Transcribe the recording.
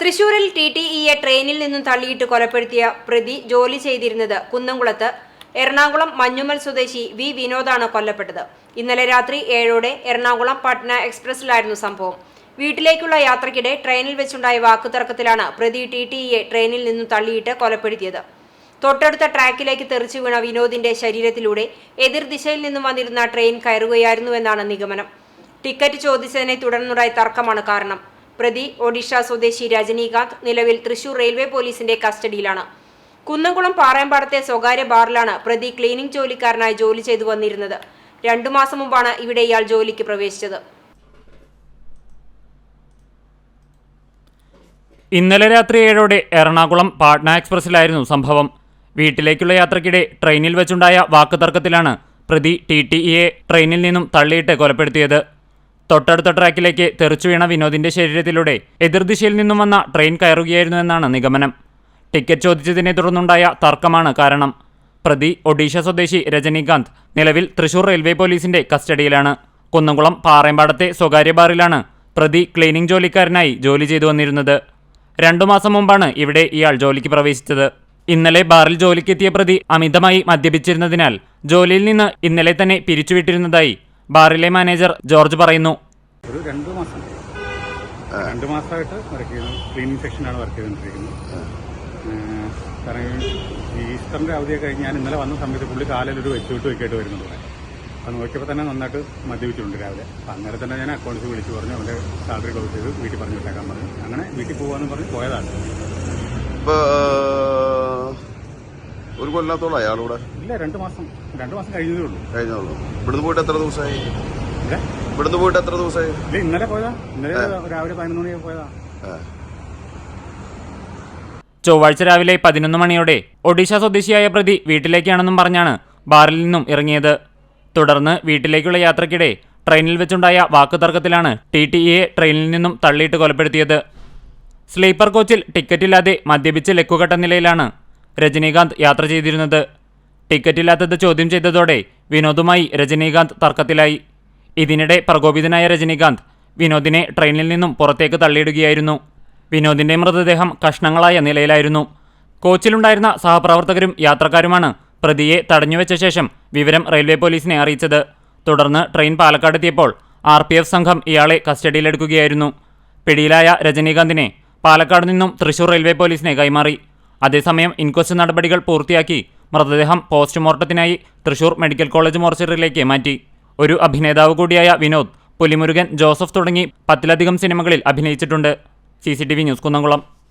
തൃശൂരിൽ T T ഇയെ ട്രെയിനിൽ നിന്നും തള്ളിയിട്ട് കൊലപ്പെടുത്തിയ പ്രതി ജോലി ചെയ്തിരുന്നത് കുന്നംകുളത്ത് എറണാകുളം മഞ്ഞുമൽ സ്വദേശി വി വിനോദാണ് കൊല്ലപ്പെട്ടത്. ഇന്നലെ രാത്രി ഏഴോടെ എറണാകുളം പട്ന എക്സ്പ്രസിലായിരുന്നു സംഭവം. വീട്ടിലേക്കുള്ള യാത്രക്കിടെ ട്രെയിനിൽ വെച്ചുണ്ടായ വാക്കുതർക്കത്തിലാണ് പ്രതി ടി ടി ഇയെ ട്രെയിനിൽ നിന്നും തള്ളിയിട്ട് കൊലപ്പെടുത്തിയത്. തൊട്ടടുത്ത ട്രാക്കിലേക്ക് തെറിച്ചു വീണ വിനോദിന്റെ ശരീരത്തിലൂടെ എതിർദിശയിൽ നിന്നും വന്നിരുന്ന ട്രെയിൻ കയറുകയായിരുന്നുവെന്നാണ് നിഗമനം. ടിക്കറ്റ് ചോദിച്ചതിനെ തുടർന്നുണ്ടായ തർക്കമാണ് കാരണം. പ്രതി ഒഡീഷ സ്വദേശി രജനീകാന്ത് നിലവിൽ തൃശൂർ റെയിൽവേ പോലീസിന്റെ കസ്റ്റഡിയിലാണ്. കുന്നംകുളം പാറയമ്പാടത്തെ സ്വകാര്യ ബാറിലാണ് പ്രതി ക്ലീനിംഗ് ജോലിക്കാരനായി ജോലി ചെയ്തു വന്നിരുന്നത്. രണ്ടു മാസം മുമ്പാണ് ഇവിടെ ഇയാൾ ജോലിക്ക് പ്രവേശിച്ചത്. ഇന്നലെ രാത്രി ഏഴോടെ എറണാകുളം പാട്ന എക്സ്പ്രസിലായിരുന്നു സംഭവം. വീട്ടിലേക്കുള്ള യാത്രക്കിടെ ട്രെയിനിൽ വെച്ചുണ്ടായ വാക്കുതർക്കത്തിലാണ് പ്രതി ടി ടി ഇയെ ട്രെയിനിൽ നിന്നും തള്ളിയിട്ട് കൊലപ്പെടുത്തിയത്. തൊട്ടടുത്ത ട്രാക്കിലേക്ക് തെറിച്ചു വീണ വിനോദിന്റെ ശരീരത്തിലൂടെ എതിർദിശയിൽ നിന്നും വന്ന ട്രെയിൻ കയറുകയായിരുന്നു എന്നാണ് നിഗമനം. ടിക്കറ്റ് ചോദിച്ചതിനെ തുടർന്നുണ്ടായ തർക്കമാണ് കാരണം. പ്രതി ഒഡീഷ സ്വദേശി രജനീകാന്ത് നിലവിൽ തൃശൂർ റെയിൽവേ പോലീസിന്റെ കസ്റ്റഡിയിലാണ്. കുന്നംകുളം പാറയമ്പാടത്തെ സ്വകാര്യ ബാറിലാണ് പ്രതി ക്ലീനിംഗ് ജോലിക്കാരനായി ജോലി ചെയ്തു വന്നിരുന്നത്. രണ്ടു മാസം മുമ്പാണ് ഇവിടെ ഇയാൾ ജോലിക്ക് പ്രവേശിച്ചത്. ഇന്നലെ ബാറിൽ ജോലിക്കെത്തിയ പ്രതി അമിതമായി മദ്യപിച്ചിരുന്നതിനാൽ ജോലിയിൽ നിന്ന് ഇന്നലെ തന്നെ പിരിച്ചുവിട്ടിരുന്നതായി ബാറിലെ മാനേജർ ജോർജ് പറയുന്നു. ഒരു രണ്ട് മാസം. രണ്ട് മാസമായിട്ട് വർക്ക് ചെയ്യുന്നു. ക്ലീനിങ് സെക്ഷനാണ് വർക്ക് ചെയ്തുകൊണ്ടിരിക്കുന്നത്. കാരണം ഈ ഈസ്റ്ററിന്റെ അവധിയൊക്കെ കഴിഞ്ഞ് ഞാൻ ഇന്നലെ വന്ന സമയത്ത് പുള്ളി കാലിൽ ഒരു വെച്ചുവിട്ട് വെക്കായിട്ട് വരുന്നുണ്ട് ഇവിടെ. അപ്പം നോക്കിയപ്പോൾ തന്നെ നന്നായിട്ട് മദ്യപിച്ചിട്ടുണ്ട് രാവിലെ. അപ്പം അന്നേരം തന്നെ ഞാൻ അക്കൗണ്ട്സ് വിളിച്ച് പറഞ്ഞു അവന്റെ സാലറി ക്ലോസ് ചെയ്ത് വീട്ടിൽ പറഞ്ഞു വിട്ടേക്കാൻ പറഞ്ഞു. അങ്ങനെ വീട്ടിൽ പോകാമെന്ന് പറഞ്ഞ് പോയതാണ്. ഇപ്പൊ ഒരു കൊല്ലാത്തോളം അയാളിവിടെ ഇല്ല രണ്ട് മാസം. രണ്ട് മാസം കഴിഞ്ഞതേ ഉള്ളൂ. കഴിഞ്ഞോളൂ ഇവിടുന്ന് പോയിട്ട് എത്ര ദിവസമായി? ഇല്ല ഇവിടുന്ന് പോയിട്ട് എത്ര ദിവസമായി? ഇല്ല ഇന്നലെ പോയതാ. ഇന്നലെ രാവിലെ പതിനൊന്ന് മണിയൊക്കെ പോയതാ. ആ. ചൊവ്വാഴ്ച രാവിലെ പതിനൊന്ന് മണിയോടെ ഒഡീഷ സ്വദേശിയായ പ്രതി വീട്ടിലേക്കാണെന്നും പറഞ്ഞാണ് ബാറിൽ നിന്നും ഇറങ്ങിയത്. തുടർന്ന് വീട്ടിലേക്കുള്ള യാത്രക്കിടെ ട്രെയിനിൽ വെച്ചുണ്ടായ വാക്കുതർക്കത്തിലാണ് ടി ടി ഇയെ ട്രെയിനിൽ നിന്നും തള്ളിയിട്ട് കൊലപ്പെടുത്തിയത്. സ്ലീപ്പർ കോച്ചിൽ ടിക്കറ്റില്ലാതെ മദ്യപിച്ച് ലക്കുകെട്ട നിലയിലാണ് രജനീകാന്ത് യാത്ര ചെയ്തിരുന്നത്. ടിക്കറ്റില്ലാത്തത് ചോദ്യം ചെയ്തതോടെ വിനോദുമായി രജനീകാന്ത് തർക്കത്തിലായി. ഇതിനിടെ പ്രകോപിതനായ രജനീകാന്ത് വിനോദിനെ ട്രെയിനിൽ നിന്നും പുറത്തേക്ക് തള്ളിയിടുകയായിരുന്നു. വിനോദിന്റെ മൃതദേഹം കഷ്ണങ്ങളായ നിലയിലായിരുന്നു. കോച്ചിലുണ്ടായിരുന്ന സഹപ്രവർത്തകരും യാത്രക്കാരുമാണ് പ്രതിയെ തടഞ്ഞുവെച്ച ശേഷം വിവരം റെയിൽവേ പോലീസിനെ അറിയിച്ചത്. തുടർന്ന് ട്രെയിൻ പാലക്കാട് എത്തിയപ്പോൾ ആർ പി എഫ് സംഘം ഇയാളെ കസ്റ്റഡിയിലെടുക്കുകയായിരുന്നു. പിടിയിലായ രജനീകാന്തിനെ പാലക്കാട് നിന്നും തൃശൂർ റെയിൽവേ പോലീസിനെ കൈമാറി. അതേസമയം ഇൻക്വസ്റ്റ് നടപടികൾ പൂർത്തിയാക്കി മൃതദേഹം പോസ്റ്റ്മോർട്ടത്തിനായി തൃശൂർ മെഡിക്കൽ കോളേജ് മോർച്ചറിയിലേക്ക് മാറ്റി. ഒരു അഭിനേതാവ് കൂടിയായ വിനോദ് പുലിമുരുകൻ ജോസഫ് തുടങ്ങി പത്തിലധികം സിനിമകളിൽ അഭിനയിച്ചിട്ടുണ്ട്. C news Kunnamkulam.